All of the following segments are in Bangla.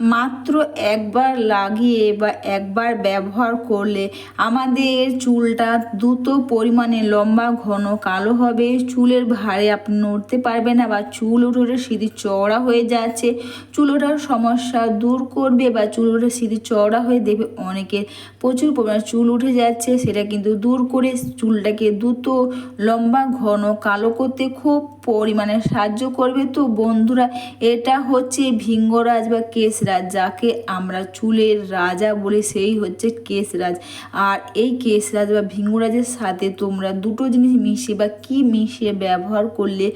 মাত্র একবার লাগিয়ে বা একবার ব্যবহার করলে আমাদের চুলটা দ্রুত পরিমাণে লম্বা, ঘন, কালো হবে। চুলের ভারে আপনি নড়তে পারবেন না বা চুল উঠে সিঁড়ি চওড়া হয়ে যাচ্ছে। চুল ওঠার সমস্যা দূর করবে বা চুল উঠে সিঁড়ি চওড়া হয়ে দেবে অনেকের প্রচুর পরিমাণে চুল উঠে যাচ্ছে। সেটা কিন্তু দূর করে চুলটাকে দ্রুত লম্বা, ঘন, কালো করতে খুব পরিমাণে সাহায্য করবে। তো বন্ধুরা, এটা হচ্ছে ভিঙ্গরাজ বা কেশরাজ যাকে আমরা চুলের রাজা বলি, সেই হচ্ছে কেশরাজ আর এই কেশরাজ বা ভিঙ্গুরাজের সাথে তোমরা দুটো জিনিস মিশিয়ে বা কি মিশিয়ে ব্যবহার করলে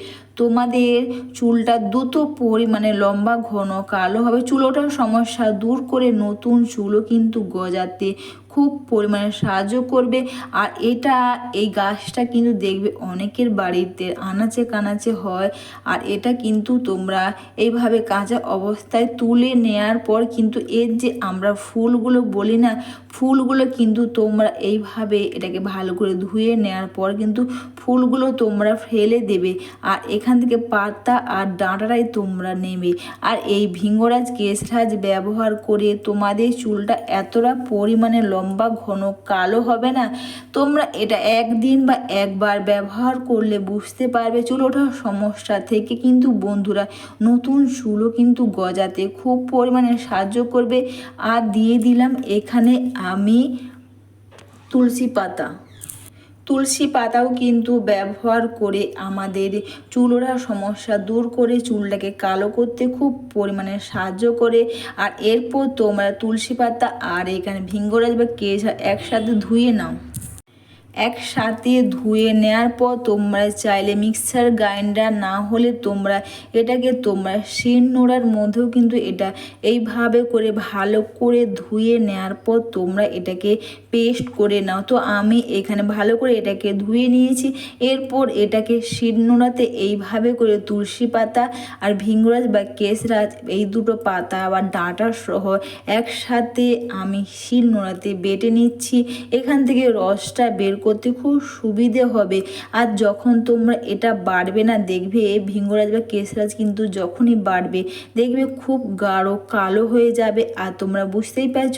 তোমাদের চুলটা দ্রুত পরিমাণে লম্বা, ঘন, কালো হবে। চুল ওঠার সমস্যা দূর করে নতুন চুলও কিন্তু গজাতে খুব পরিমাণে সাহায্য করবে। আর এটা, এই গাছটা কিন্তু দেখবে অনেকের বাড়িতে আনাচে কানাচে হয়। আর এটা কিন্তু তোমরা এইভাবে কাঁচা অবস্থায় তুলে নেয়ার পর কিন্তু এর যে আমরা ফুলগুলো বলি না, ফুলগুলো কিন্তু তোমরা এইভাবে এটাকে ভালো করে ধুয়ে নেওয়ার পর কিন্তু ফুলগুলো তোমরা ফেলে দেবে। আর এখান থেকে পাতা আর ডাঁটাটাই তোমরা নেবে। আর এই ভিঙ্গরাজ কেশরাজ ব্যবহার করে তোমাদের চুলটা এতটা পরিমাণে লম্বা, ঘন, কালো হবে না? তোমরা এটা একদিন বা একবার ব্যবহার করলে বুঝতে পারবে চুল ওঠার সমস্যা থেকে। কিন্তু বন্ধুরা, নতুন চুলও কিন্তু গজাতে খুব পরিমাণে সাহায্য করবে। আর দিয়ে দিলাম এখানে আমি তুলসী পাতা। তুলসী পাতাও কিন্তু ব্যবহার করে আমাদের চুলোরা সমস্যা দূর করে চুলটাকে কালো করতে খুব পরিমাণে সাহায্য করে। আর এরপর তোমরা তুলসী পাতা আর এখানে ভিঙ্গরাজ বা কেজ একসাথে ধুয়ে নাও। একসাথে ধুয়ে নেওয়ার পর তোমরা চাইলে মিক্সার গ্রাইন্ডার না হলে তোমরা এটাকে তোমরা শিল নোড়ার মধ্যেও কিন্তু এটা এইভাবে করে ভালো করে ধুয়ে নেওয়ার পর তোমরা এটাকে পেস্ট করে নাও। তো আমি এখানে ভালো করে এটাকে ধুয়ে নিয়েছি। এরপর এটাকে শিল নোড়াতে এইভাবে করে তুলসী পাতা আর ভিঙ্গরাজ বা কেশরাজ এই দুটো পাতা বা ডাঁটা সহ একসাথে আমি শিল নোড়াতে বেটে নিচ্ছি। এখান থেকে রসটা বের করতে খুব সুবিধে হবে। আর যখন তোমরা এটা বাড়বে না, দেখবে ভিঙ্গরাজ বা কেশরাজ কিন্তু যখনই বাড়বে, দেখবে খুব গাঢ় কালো হয়ে যাবে। আর তোমরা বুঝতেই পারছ,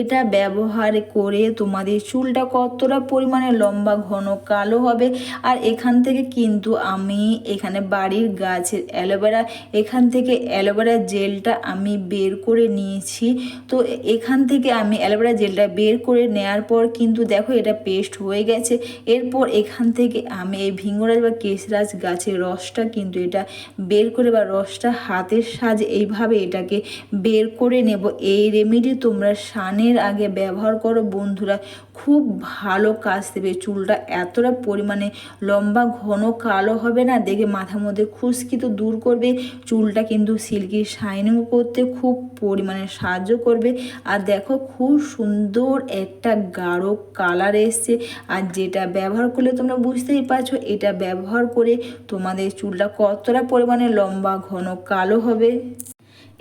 এটা ব্যবহার করে তোমাদের চুলটা কতটা পরিমাণে লম্বা, ঘন, কালো হবে। আর এখান থেকে কিন্তু আমি এখানে বাড়ির গাছের অ্যালোভেরা, এখান থেকে অ্যালোভেরা জেলটা আমি বের করে নিয়েছি। তো এখান থেকে আমি অ্যালোভেরা জেলটা বের করে নেওয়ার পর কিন্তু দেখো এটা পেস্ট হয়ে গেছে। এরপর এখান থেকে আমি এই ভিঙ্গরাজ বা কেশরাজ গাছের রসটা কিন্তু এটা বের করে বা রসটা হাতের সাজে এইভাবে এটাকে বের করে নেব। এই রেমেডি তোমরা সানের আগে ব্যবহার করো বন্ধুরা। খুব ভালো কাজ দেবে। চুলটা এতটা পরিমাণে লম্বা, ঘন, কালো হবে না? দেখে মাথার মধ্যে খুশকি তো দূর করবে। চুলটা কিন্তু সিল্কি শাইনিং করতে খুব পরিমাণে সাহায্য করবে। আর দেখো, খুব সুন্দর একটা গাঢ় কালার এসছে। আর যেটা ব্যবহার করলে তোমরা বুঝতেই পারছ, এটা ব্যবহার করে তোমাদের চুলটা কতটা পরিমাণে লম্বা, ঘন, কালো হবে।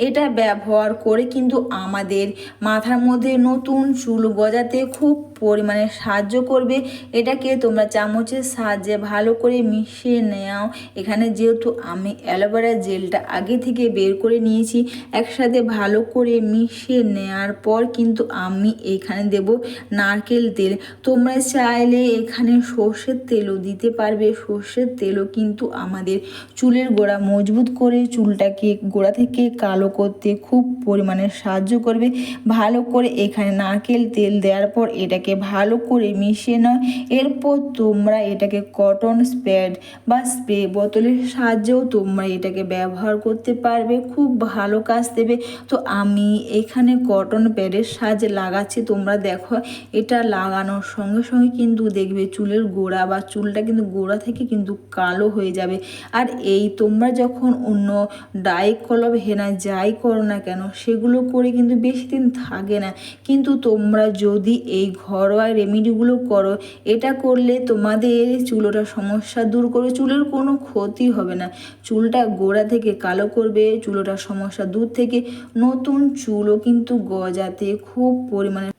এটা ব্যবহার করে কিন্তু আমাদের মাথার মধ্যে নতুন চুল গজাতে খুব পরিমাণে সাহায্য করবে। এটাকে তোমরা চামচের সাহায্যে ভালো করে মিশিয়ে নেও। এখানে যেহেতু আমি অ্যালোভেরা জেলটা আগে থেকে বের করে নিয়েছি, একসাথে ভালো করে মিশিয়ে নেওয়ার পর কিন্তু আমি এখানে দেব নারকেল তেল। তোমরা চাইলে এখানে সর্ষের তেলও দিতে পারবে। সর্ষের তেলও কিন্তু আমাদের চুলের গোড়া মজবুত করে চুলটাকে গোড়া থেকে কালো করতে খুব পরিমাণে সাহায্য করবে। ভালো করে এখানে নারকেল তেল দেওয়ার পর এটাকে ভালো করে মিশিয়ে নাও। এরপর তোমরা এটাকে কটন স্প্যাড বা স্প্রে বোতলের সাহায্যেও তোমরা এটাকে ব্যবহার করতে পারবে। খুব ভালো কাজ দেবে। তো আমি এখানে কটন প্যাডের সাহায্যে লাগাচ্ছি। তোমরা দেখো, এটা লাগানোর সঙ্গে সঙ্গে কিন্তু দেখবে চুলের গোড়া বা চুলটা কিন্তু গোড়া থেকে কিন্তু কালো হয়ে যাবে। আর এই তোমরা যখন অন্য ডাই কলব হেনা যাই করো না কেন, সেগুলো করে কিন্তু বেশি দিন থাকে না। কিন্তু তোমরা যদি এই ঘরোয়া রেমিডিগুলো করো, এটা করলে তোমাদের চুলোটা সমস্যা দূর করবে, চুলের কোনো ক্ষতি হবে না। চুলটা গোড়া থেকে কালো করবে চুলোটার সমস্যা দূর থেকে নতুন চুলও কিন্তু গজাতে খুব পরিমাণে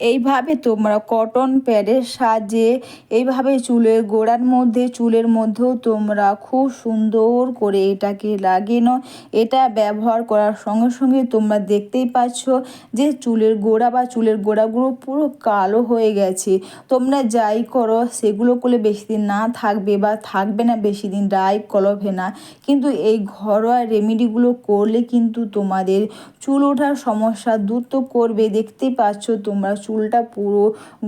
এইভাবে তোমরা কটন প্যাডের সাহায্যে এইভাবে চুলের গোড়ার মধ্যে, চুলের মধ্যেও তোমরা খুব সুন্দর করে এটাকে লাগিয়ে নাও এটা ব্যবহার করার সঙ্গে সঙ্গে তোমরা দেখতেই পাচ্ছ যে চুলের গোড়া বা চুলের গোড়াগুলো পুরো কালো হয়ে গেছে। তোমরা যাই করো, সেগুলো করলে বেশি দিন না থাকবে বা থাকবে না, বেশি দিন ডাই কলভে না। কিন্তু এই ঘরোয়া রেমেডিগুলো করলে কিন্তু তোমাদের চুল ওঠার সমস্যা দূর তো করবে। দেখতেই পাচ্ছ তোমরা চুলটা পুরো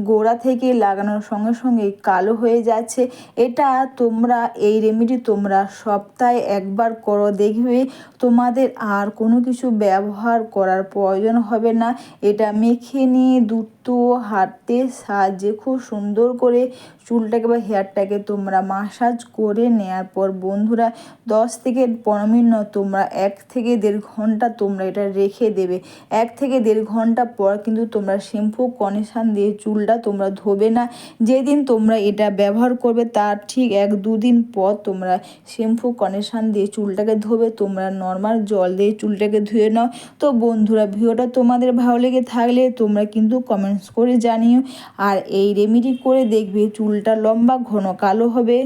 গোড়া থেকে লাগানোর সঙ্গে সঙ্গে কালো হয়ে যাচ্ছে। এটা তোমরা, এই রেমেডি তোমরা সপ্তাহে একবার করো। দেখবে তোমাদের আর কোনো কিছু ব্যবহার করার প্রয়োজন হবে না। এটা মেখে নিয়ে দ্রুত হাতের সাহায্যে খুব সুন্দর করে চুলটাকে বা হেয়ারটাকে তোমরা মাসাজ করে নেওয়ার পর বন্ধুরা দশ থেকে পনেরো মিনিট তোমরা এক থেকে দেড় ঘণ্টা তোমরা এটা রেখে দেবে। এক থেকে দেড় ঘণ্টা পর কিন্তু তোমরা শ্যাম্পু কন্ডিশন দিয়ে চুলটা তোমরা ধোবে না। যেদিন তোমরা এটা ব্যবহার করবে তার ঠিক এক দুদিন পর তোমরা শ্যাম্পু কন্ডিশন দিয়ে চুলটাকে ধোবে, তোমরা নর্মাল জল দিয়ে চুলটাকে ধুয়ে নাও। তো বন্ধুরা, ভিডিওটা তোমাদের ভালো লেগে থাকলে তোমরা কিন্তু কমেন্টস করে জানিও। আর এই রেমেডি করে দেখবে চুলটা লম্বা, ঘন, কালো হবে।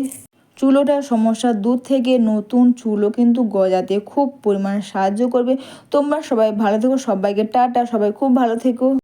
চুলোটার সমস্যা দূর থেকে নতুন চুলও কিন্তু গজাতে খুব পরিমাণে সাহায্য করবে। তোমরা সবাই ভালো থেকো, সবাইকে টাটা, সবাই খুব ভালো থেকো।